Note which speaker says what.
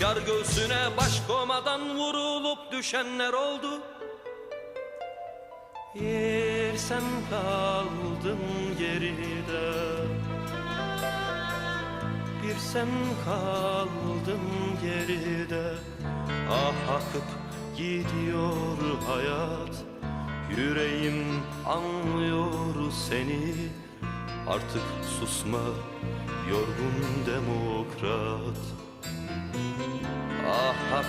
Speaker 1: Yar göğsüne baş komadan vurulup düşenler oldu. Yer sen kaldın geride. Bir sen kaldın geride. Ah akıp gidiyor hayat. Yüreğim anlıyor seni. Artık susma yorgun demokrat